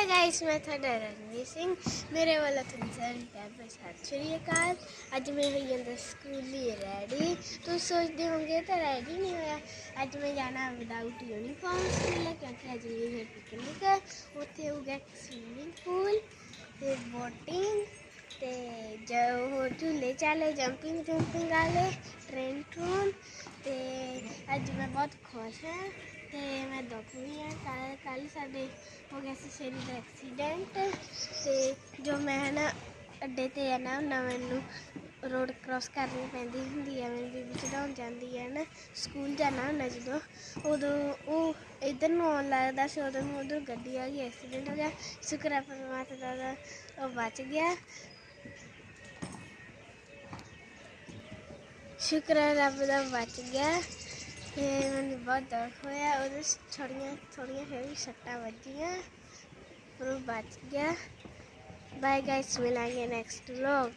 Hello guys ਮੈਂ ਤੁਹਾਡਾ ਰਣਵੀਰ ਸਿੰਘ ਮੇਰੇ ਵੱਲੋਂ ਤੁਹਾਨੂੰ ਸਾਰਿਆਂ ਸਤਿ ਸ਼੍ਰੀ ਅਕਾਲ ਅੱਜ ਮੈਂ ਹੋਈ ਜਾਂਦਾ ਸਕੂਲੀ ਰੈਡੀ ਤੁਸੀਂ ਸੋਚਦੇ ਹੋਗੇ ਤਾਂ ਰੈਡੀ ਨਹੀਂ ਹੋਇਆ ਅੱਜ ਮੈਂ ਜਾਣਾ ਵਿਦਆਊਟ ਯੂਨੀਫਾਰਮ ਸਕੂਲ ਕਿਉਂਕਿ ਅੱਜ ਮੇਰੀ ਹੈ ਪਿਕਨਿਕ ਉੱਥੇ ਹੋਊਗਾ ਸਵਿਮਿੰਗ ਪੂਲ ਤੇ ਬੋਟਿੰਗ ਤੇ ਜੋ ਝੂਲੇ ਚਾਲੇ ਜੰਪਿੰਗ ਜੰਪਿੰਗ ਵਾਲੇ ਟ੍ਰੇਨ ਟੂਨ ਅੱਜ ਮੈਂ ਬਹੁਤ ਖੁਸ਼ ਹਾਂ ਤੇ ਮੈਂ ਦੁੱਖ ਵੀ ਹਾਂ। ਕੱਲ ਕੱਲ ਸਾਡੇ ਹੋ ਗਿਆ ਸੀ ਸ਼ੇਰੀ ਦਾ ਐਕਸੀਡੈਂਟ ਤੇ ਜੋ ਮੈਂ ਨਾ ਅੱਡੇ ਤੇ ਆ ਨਾ ਨਾ ਮੈਨੂੰ ਰੋਡ ਕ੍ਰਾਸ ਕਰਨੀ ਪੈਂਦੀ ਹੁੰਦੀ ਹੈ ਮੇਰੀ ਬੀਬੀ ਚੜਾਉਣ ਜਾਂਦੀ ਹੈ ਨਾ ਸਕੂਲ ਜਾਣਾ ਹੁੰਦਾ ਜਦੋਂ, ਉਦੋਂ ਉਹ ਇਧਰ ਨੂੰ ਆਉਣ ਲੱਗਦਾ ਸੀ, ਉਦੋਂ ਨੂੰ ਉਧਰ ਗੱਡੀ ਆ ਗਈ ਐਕਸੀਡੈਂਟ ਹੋ ਗਿਆ, ਸ਼ੁਕਰ ਹੈ ਪਰਮਾਤਮਾ ਦਾ ਉਹ ਬਚ ਗਿਆ। ਸ਼ੁਕਰ ਹੈ ਰੱਬ ਦਾ ਬਚ ਗਿਆ। ਤੇ ਮੈਨੂੰ ਬਹੁਤ ਦੁੱਖ ਹੋਇਆ, ਉਹਦੇ ਸ- ਥੋੜੀਆਂ ਥੋੜੀਆਂ ਹੈਵੀ ਸੱਟਾਂ ਵੱਜੀਆਂ ਪਰ ਉਹ ਬਚ ਗਿਆ। ਬਾਏ ਗਾਇਸ ਮਿਲਾਂਗੇ ਨੈਕਸਟ ਵਲੌਗ